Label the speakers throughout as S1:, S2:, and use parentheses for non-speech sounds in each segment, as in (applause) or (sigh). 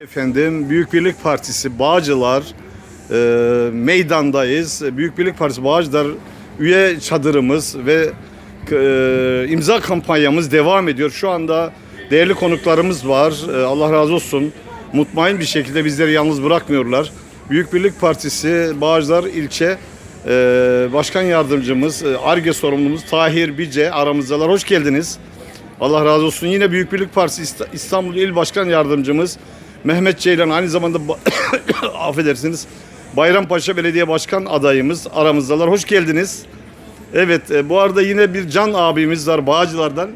S1: Efendim Büyük Birlik Partisi Bağcılar e, meydandayız. Büyük Birlik Partisi Bağcılar üye çadırımız ve e, imza kampanyamız devam ediyor. Şu anda değerli konuklarımız var. E, Allah razı olsun. Mutmain bir şekilde bizleri yalnız bırakmıyorlar. Büyük Birlik Partisi Bağcılar ilçe e, başkan yardımcımız, e, ARGE sorumlumuz Tahir Bice aramızdalar. Hoş geldiniz. Allah razı olsun. Yine Büyük Birlik Partisi İsta- İstanbul İl Başkan Yardımcımız Mehmet Ceylan aynı zamanda (coughs) affedersiniz Bayrampaşa Belediye Başkan adayımız aramızdalar. Hoş geldiniz. Evet e, bu arada yine bir Can abimiz var Bağcılar'dan.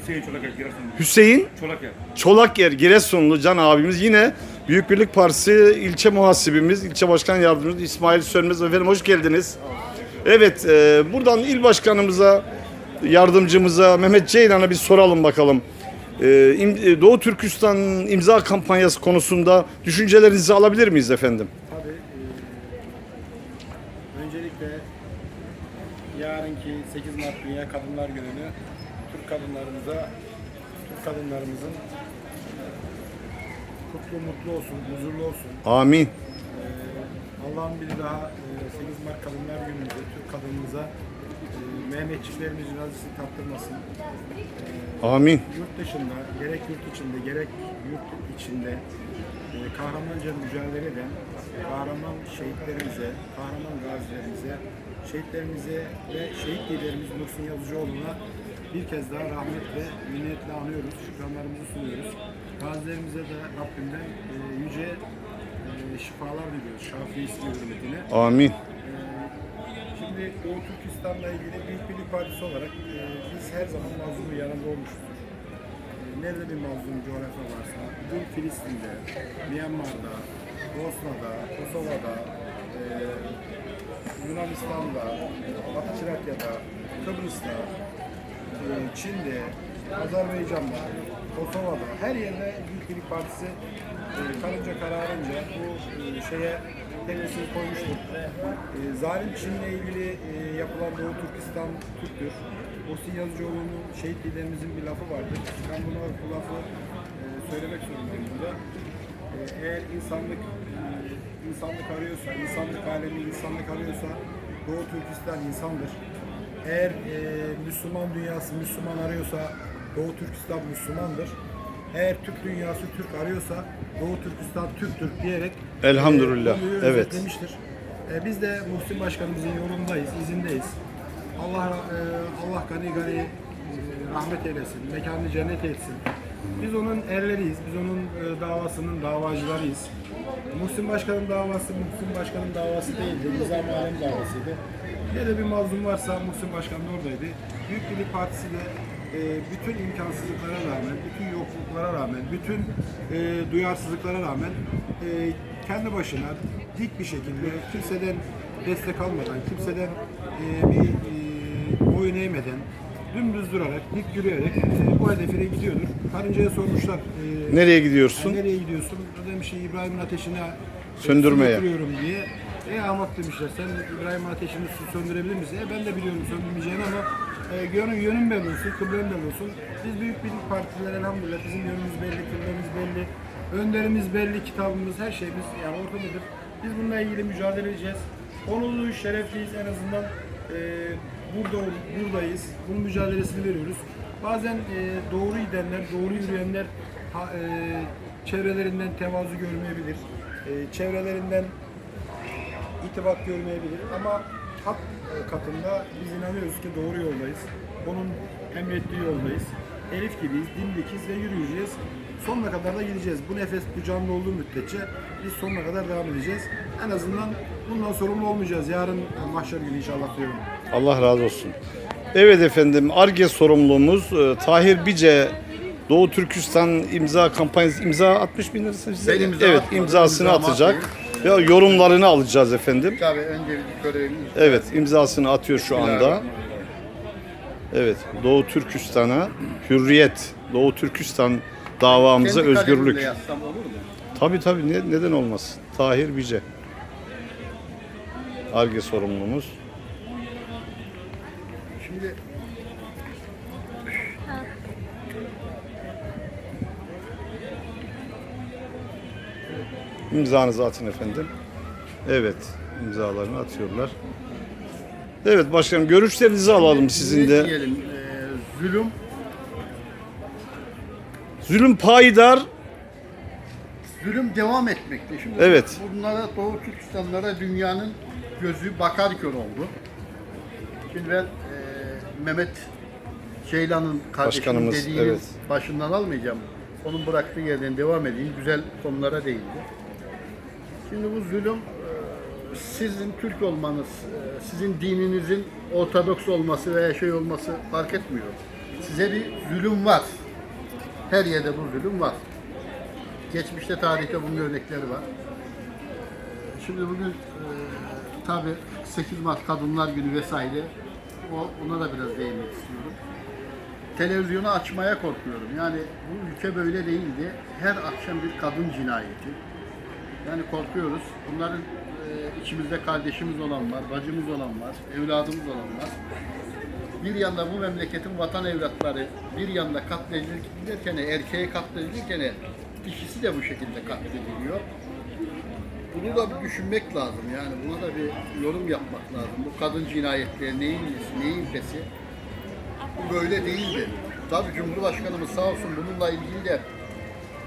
S2: Hüseyin Çolaker Giresun.
S1: Hüseyin
S2: Çolaker.
S1: Çolaker Giresunlu Can abimiz yine Büyük Birlik Partisi ilçe muhasibimiz, ilçe başkan yardımcımız İsmail Sönmez efendim hoş geldiniz. Evet e, buradan il başkanımıza, yardımcımıza Mehmet Ceylan'a bir soralım bakalım. E, im- e, Doğu Türkistan imza kampanyası konusunda düşüncelerinizi alabilir miyiz efendim?
S3: Tabii. eee, öncelikle yarınki 8 Mart Dünya Kadınlar Günü'nü Türk kadınlarımıza, Türk kadınlarımızın eee, kutlu mutlu olsun, huzurlu olsun.
S1: Amin.
S3: Eee, Allah'ın bir daha eee, 8 Mart Kadınlar Günü'nde Türk kadınımıza Mehmetçiklerimizin acısı tattırmasın. Eee,
S1: Amin.
S3: yurt dışında, gerek yurt içinde, gerek yurt içinde e, kahramanca mücadele eden kahraman şehitlerimize, kahraman gazilerimize, şehitlerimize ve şehit liderimiz Muhsin Yazıcıoğlu'na bir kez daha rahmet ve minnetle anıyoruz, şükranlarımızı sunuyoruz. Gazilerimize de Rabbimden e, yüce e, şifalar diliyoruz, Şafi ismi hürmetine.
S1: Amin.
S3: Şimdi Doğu Türkistan'la ilgili Büyük Birlik Partisi olarak e, biz her zaman mazlumun yanında olmuşuzdur. E, nerede bir mazlum coğrafya varsa, dün Filistin'de, Myanmar'da, Bosna'da, Kosova'da, e, Yunanistan'da, Batı Trakya'da, Kıbrıs'ta, e, Çin'de, Azerbaycan'da, Kosova'da her yerde Büyük Birlik Partisi e, karınca kararınca bu e, şeye kendisini koymuştur. E, zalim Çin'le ilgili e, yapılan Doğu Türkistan Türktür. Muhsin Yazıcıoğlu'nun şehit liderimizin bir lafı vardır. Ben bunu bu lafı e, söylemek zorundayım burada. E, eğer insanlık e, insanlık arıyorsa, insanlık alemi insanlık arıyorsa Doğu Türkistan insandır. Eğer e, Müslüman dünyası Müslüman arıyorsa Doğu Türkistan Müslümandır. Eğer Türk dünyası Türk arıyorsa Doğu Türkistan Türktür diyerek
S1: Elhamdülillah,
S3: e,
S1: evet.
S3: özetlemiştir. E, biz de Muhsin Başkanımızın yolundayız, izindeyiz. Allah e, Allah gani gani e, rahmet eylesin, mekanını cennet etsin. Biz onun erleriyiz, biz onun e, davasının davacılarıyız. Muhsin Başkan'ın davası Muhsin Başkan'ın davası değildi, Nizam Alem davasıydı. Ne de bir mazlum varsa Muhsin Başkan da oradaydı. Büyük Birlik Partisi de e, bütün imkansızlıklara rağmen, bütün yokluklara rağmen, bütün e, duyarsızlıklara rağmen e, kendi başına dik bir şekilde kimseden destek almadan, kimseden e, bir e, boyun eğmeden, dümdüz durarak, dik yürüyerek e, bu hedefine gidiyordur. Karıncaya sormuşlar. e,
S1: Nereye gidiyorsun?
S3: nereye gidiyorsun? Demiş İbrahim'in ateşine e,
S1: Söndürmeye.
S3: su götürüyorum diye. E ahmak demişler. Sen İbrahim'in ateşini söndürebilir misin? E ben de biliyorum söndürmeyeceğini ama e, yönün, yönün belli olsun, kıblen belli olsun. Biz büyük birlik partiler elhamdülillah bizim yönümüz belli, kıblemiz belli. Önderimiz belli, kitabımız, her şeyimiz yani ortadadır. Biz bununla ilgili mücadele edeceğiz. Onurluyuz, şerefliyiz en azından. E, burada buradayız. Bunun mücadelesini veriyoruz. Bazen e, doğru gidenler, doğru yürüyenler ha, e, çevrelerinden tevazu görmeyebilir. E, çevrelerinden itibat görmeyebilir ama hak e, katında biz inanıyoruz ki doğru yoldayız. Onun emrettiği yoldayız. Elif gibiyiz, dimdikiz ve yürüyeceğiz. Sonuna kadar da gideceğiz. Bu nefes bu canlı olduğu müddetçe biz sonuna kadar devam edeceğiz. En azından bundan sorumlu olmayacağız. Yarın mahşer günü inşallah diyorum.
S1: Allah razı olsun. Evet efendim ARGE sorumlumuz e, Tahir Bice Doğu Türkistan imza kampanyası imza 60 bin lirası size.
S4: Ben imza
S1: Evet
S4: atmadım.
S1: imzasını atacak. Ya yorumlarını alacağız efendim.
S4: Tabii öncelikli görevimiz
S1: Evet imzasını atıyor şu anda. Evet Doğu Türkistan'a hürriyet Doğu Türkistan davamıza
S4: Kendi kalemimle
S1: özgürlük.
S4: yazsam olur mu?
S1: Tabii tabii ne, neden olmasın. Tahir Bice. ARGE sorumlumuz.
S4: Şimdi
S1: İmzanızı atın efendim. Evet, imzalarını atıyorlar. Evet başkanım görüşlerinizi alalım sizin
S4: Ne
S1: de.
S4: diyelim, e, zulüm,
S1: Zulüm payidar.
S4: zulüm devam etmekte. Şimdi
S1: Evet.
S4: bunlara Doğu Türkistanlara dünyanın gözü bakar kör oldu. Şimdi ben e, Mehmet Ceylan'ın kardeşinin
S1: Başkanımız,
S4: dediğinin
S1: evet.
S4: başından almayacağım. Onun bıraktığı yerden devam edeyim. Güzel konulara değindi. Şimdi bu zulüm e, sizin Türk olmanız, e, sizin dininizin Ortodoks olması veya şey olması fark etmiyor. Size bir zulüm var. Her yerde bu zulüm var. Geçmişte tarihte bunun örnekleri var. E, Şimdi bugün tabi 8 Mart Kadınlar Günü vesaire o, ona da biraz değinmek istiyorum. Televizyonu açmaya korkuyorum. Yani bu ülke böyle değildi. Her akşam bir kadın cinayeti. Yani korkuyoruz. Bunların e, içimizde kardeşimiz olan var, bacımız olan var, evladımız olan var. Bir yanda bu memleketin vatan evlatları, bir yanda katledilirken, erkeğe katledilirken dişisi de bu şekilde katlediliyor. Bunu da bir düşünmek lazım yani buna da bir yorum yapmak lazım. Bu kadın cinayetleri neyin nesi, neyin pesi? Bu böyle değildi. Tabii Cumhurbaşkanımız sağ olsun bununla ilgili de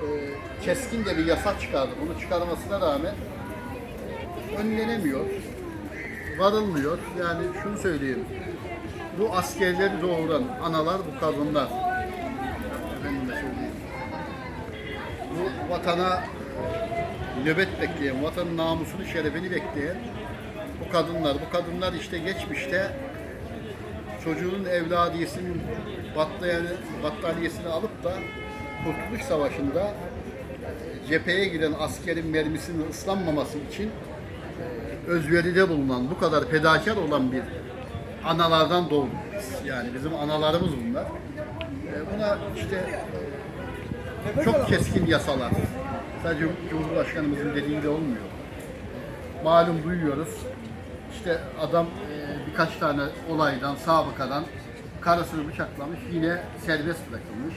S4: e, keskin de bir yasa çıkardı. Bunu çıkarmasına rağmen önlenemiyor, varılmıyor. Yani şunu söyleyeyim, bu askerleri doğuran analar, bu kadınlar. Efendime söyleyeyim. Bu vatana e, nöbet bekleyen, vatanın namusunu, şerefini bekleyen bu kadınlar. Bu kadınlar işte geçmişte çocuğun evladiyesinin battaniye, battaniyesini alıp da Kurtuluş Savaşı'nda cepheye giden askerin mermisinin ıslanmaması için e, özveride bulunan, bu kadar fedakar olan bir analardan doğduk. Yani bizim analarımız bunlar. E, Buna işte e, çok keskin yasalar. Sadece Cumhurbaşkanımızın dediğinde olmuyor. Malum duyuyoruz. İşte adam birkaç tane olaydan, sabıkadan karısını bıçaklamış, yine serbest bırakılmış.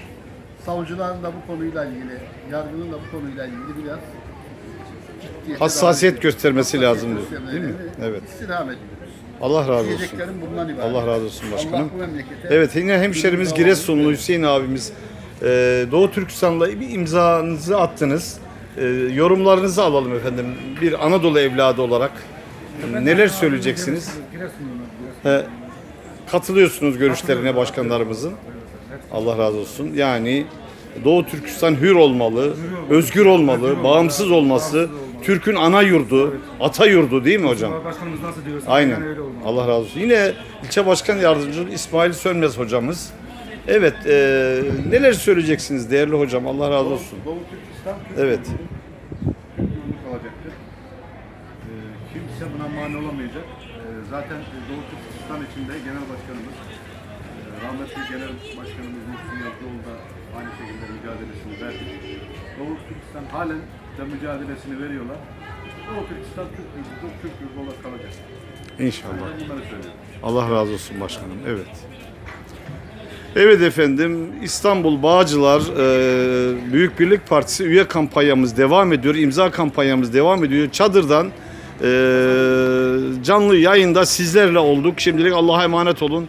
S4: Savcıların da bu konuyla ilgili, yargının da bu konuyla ilgili biraz ciddiyete
S1: Hassasiyet göstermesi lazım diyor, değil mi? Evet.
S4: istirham ediyoruz.
S1: Allah razı olsun.
S4: Diyeceklerim bundan ibaret.
S1: Allah razı olsun başkanım.
S4: Allah bu memlekete
S1: Evet yine hemşerimiz Giresunlu Hüseyin abimiz e, Doğu Türkistan'la bir imzanızı attınız. E, yorumlarınızı alalım efendim. Bir Anadolu evladı olarak neler söyleyeceksiniz? Katılıyorsunuz görüşlerine başkanlarımızın. Allah razı olsun. Yani Doğu Türkistan hür olmalı, özgür olmalı, bağımsız olması, Türk'ün ana yurdu, ata yurdu değil mi hocam?
S2: Başkanımız nasıl diyorsa
S1: Aynen.
S2: yani öyle olmalı.
S1: Allah razı olsun. Yine ilçe başkan yardımcımız İsmail Sönmez hocamız. Evet, e, neler söyleyeceksiniz değerli hocam? Allah razı olsun.
S5: Doğu Türkistan Türk
S1: Evet.
S5: Kalacaktır. Ee, kimse buna mani olamayacak. Ee, zaten Doğu Türkistan içinde genel başkanımız, e, rahmetli genel başkanımız Muhsin Yazıcıoğlu da aynı şekilde mücadelesini verdi. Doğu Türkistan halen de mücadelesini veriyorlar. Doğu Türkistan Türk yurdu, Türk yurdu olarak kalacak.
S1: İnşallah.
S5: Ben bunları söylüyorum.
S1: Allah razı olsun başkanım. Evet. Evet efendim İstanbul Bağcılar e, Büyük Birlik Partisi üye kampanyamız devam ediyor. İmza kampanyamız devam ediyor. Çadırdan e, canlı yayında sizlerle olduk. Şimdilik Allah'a emanet olun.